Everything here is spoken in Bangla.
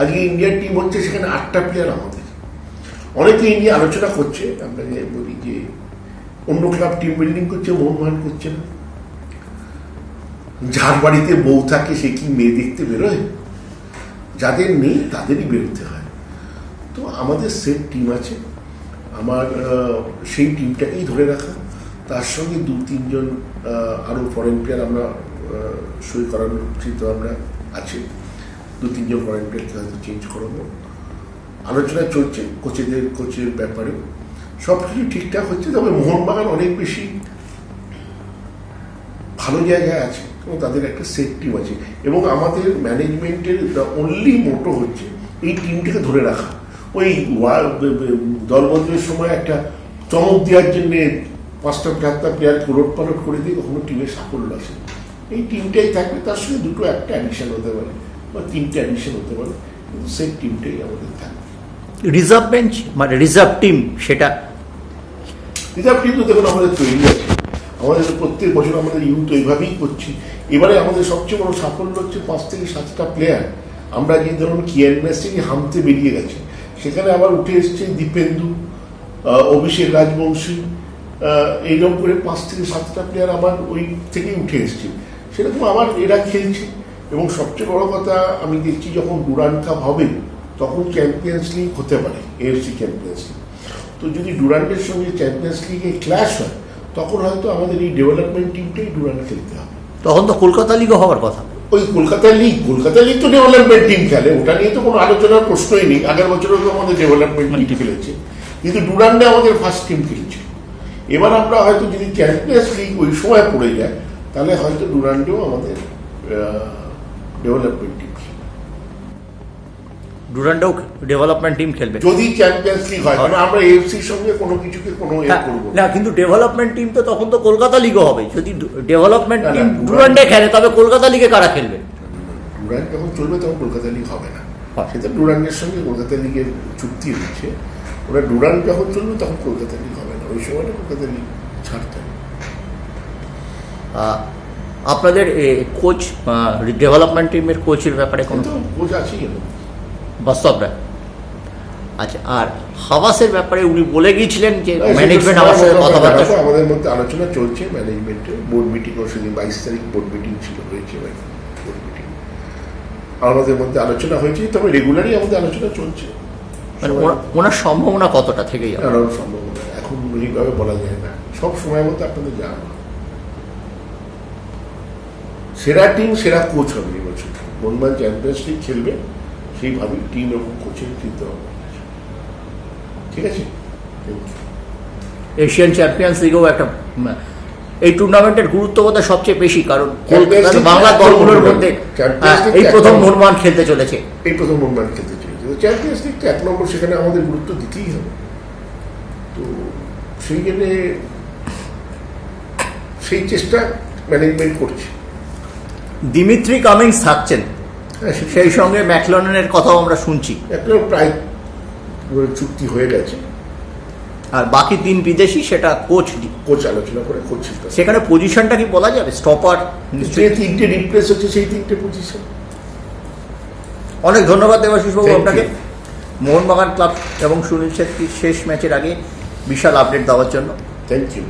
আজকে ইন্ডিয়ার টিম হচ্ছে সেখানে আটটা প্লেয়ার আমাদের। অনেকে ইন্ডিয়া আলোচনা করছে, আমরা যে বলি যে অন্য ক্লাব টিম বিল্ডিং করছে মোহনবাগান করছে না। যার বাড়িতে বউ থাকে, সে কি মেয়ে দেখতে বেরোয়? যাদের নেই, তাদেরই বেরোতে হয়। তো আমাদের সেট টিম আছে। আমার সেই টিমটাকেই ধরে রাখা। তার সঙ্গে দু তিনজন আরও ফরেন প্লেয়ার আমরা সই করানোর চিন্তা আমরা আছে। দু, তিনজন প্লেয়ারকে হয়তো চেঞ্জ করাবো আলোচনা চলছে, কোচেদের, কোচের ব্যাপারে। সব কিছু ঠিকঠাক হচ্ছে, তবে মোহনবাগান অনেক বেশি ভালো জায়গায় আছে এবং তাদের একটা সেট টিম আছে। এবং আমাদের ম্যানেজমেন্টের অনলি মোটো হচ্ছে, এই টিমটাকে ধরে রাখা। ওই দলবদলের সময় একটা চমক দেওয়ার জন্যে পাঁচটা চারটা প্লেয়ার ওলট পালট করে দিয়ে কখনো টিমের সাফল্য আসে। এই টিমটাই থাকবে, তার সঙ্গে দুটো একটা অ্যাডিশন হতে পারে। বা তিনটে অ্যাডিশন হতে পারে কিন্তু সেই টিমটাই আমাদের থাকবে। রিজার্ভ বেঞ্চ মানে রিজার্ভ টিম সেটা রিজার্ভ টিম তো দেখুন আমাদের তৈরি আছে। আমাদের প্রত্যেক বছর আমাদের ইউথ এইভাবেই করছি। এবারে আমাদের সবচেয়ে বড় সাফল্য হচ্ছে পাঁচ থেকে সাতটা প্লেয়ার আমরা যে ধরুন কিয়ান থেকে হামতে বেরিয়ে গেছে। সেখানে আবার উঠে এসছে দীপেন্দু অভিষেক রাজবংশী এইরকম করে পাঁচ থেকে সাতটা প্লেয়ার আবার ওই থেকেই উঠে এসছে। সেরকম আবার এরা খেলছে। এবং সবচেয়ে বড় কথা আমি দেখছি যখন ডুরান কাপ হবে তখন চ্যাম্পিয়ন্স লিগ হতে পারে এএফসি চ্যাম্পিয়ন্স লিগ তো যদি ডুরান্টের সঙ্গে চ্যাম্পিয়ন্স লিগে ক্ল্যাশ হয় তখন হয়তো আমাদের এই ডেভেলপমেন্ট টিমটাই ডুরান্ট খেলতে হবে। তখন তো কলকাতা লিগও হওয়ার কথা। ওই কলকাতা লিগ কলকাতা লিগ তো ডেভেলপমেন্ট টিম খেলে ওটা নিয়ে তো কোনো আলোচনার প্রশ্নই নেই। আগের বছরও তো আমাদের ডেভেলপমেন্ট টিম খেলেছে। কিন্তু ডুরান্ডে আমাদের ফার্স্ট টিম খেলেছে। এবার আমরা হয়তো যদি চ্যাম্পিয়ন্স লিগ ওই সময় পড়ে যায় তাহলে হয়তো ডুরান্ডেও আমাদের ডেভেলপমেন্ট টিম ডুরান্ডও ডেভেলপমেন্ট টিম খেলবে যদি চ্যাম্পিয়ন্স লিগ হয় কারণ আমরা এফসির সঙ্গে কোনো কিছুকে কোনো এ হ্যাঁ, করব না। কিন্তু ডেভেলপমেন্ট টিম তো তখন তো কলকাতা লিগও হবে। যদি ডেভেলপমেন্ট টিম ডুরান্ডে খেলে তবে কলকাতা লিগে কারা খেলবে? ডুরান্ড যখন চলবে তখন কলকাতা লিগ হবে না। হয়। সেটা ডুরান্ডের সঙ্গে কলকাতা লিগের চুক্তি হচ্ছে ওরা ডুরান্ড যখন চলবে তখন কলকাতা লিগ হবে না। ওই সময়টা কলকাতা লিগ ছাড়তে হবে। আপনাদের কোচ ডেভেলপমেন্ট টিমের কোচের ব্যাপারে কোনো কোচ এরকম। বাস্তব রায় আচ্ছা আর হাওয়াসের ব্যাপারে উনি বলে গিয়েছিলেন যে ম্যানেজমেন্ট আমার সাথে কথাবার্তা। আমাদের মধ্যে আলোচনা চলছে ম্যানেজমেন্টে বোর্ড মিটিং ও সেদিন বাইশ তারিখ বোর্ড মিটিং ছিল হয়েছে বোর্ড মিটিং আমাদের মধ্যে আলোচনা হয়েছে তবে রেগুলারই আমাদের আলোচনা চলছে। মানে ওনা- ওনার সম্ভাবনা কতটা থেকে যাবে কারণ সম্ভব না এখন এইভাবে বলা যায় না। সব সময় মতো আপনাদের জানা সেরা টিম সেরা কোচ হবে এবছর মোহনবাগান চ্যাম্পিয়ন্স লিগ খেলবে সেইভাবেই টিম এবং কোচের চিন্তা ভাবনা ঠিক আছে? এশিয়ান চ্যাম্পিয়ন্স লিগেও একটা এই টুর্নামেন্টের গুরুত্ব বোধ হয় সবচেয়ে বেশি কারণ বাংলা দলগুলোর মধ্যে League এই প্রথম নম্বর। খেলতে চলেছে। এই প্রথম মোহনবাগান খেলতে চলেছে। চ্যাম্পিয়ন্স লিগ তো এক নম্বর সেখানে আমাদের গুরুত্ব দিতেই হবে। তো সেই জন্যে সেই চেষ্টা ম্যানেজমেন্ট করছে। দিমিত্রি কামিংস থাকছেন সেই সঙ্গে ম্যাকলনের কথাও আমরা শুনছি। একটা প্রায় চুক্তি হয়ে গেছে। আর বাকি তিন বিদেশি সেটা কোচ কোচ আলোচনা করে কোচ সেখানে পজিশনটা কি বলা যাবে? স্টপার যে তিনটে রিপ্লেস হচ্ছে সেই তিনটে পজিশন অনেক ধন্যবাদ দেবাশিস বাবু আপনাকে। মোহনবাগান ক্লাব এবং সুনীল ছেত্রীর শেষ ম্যাচের আগে বিশাল আপডেট দেওয়ার জন্য। Thank you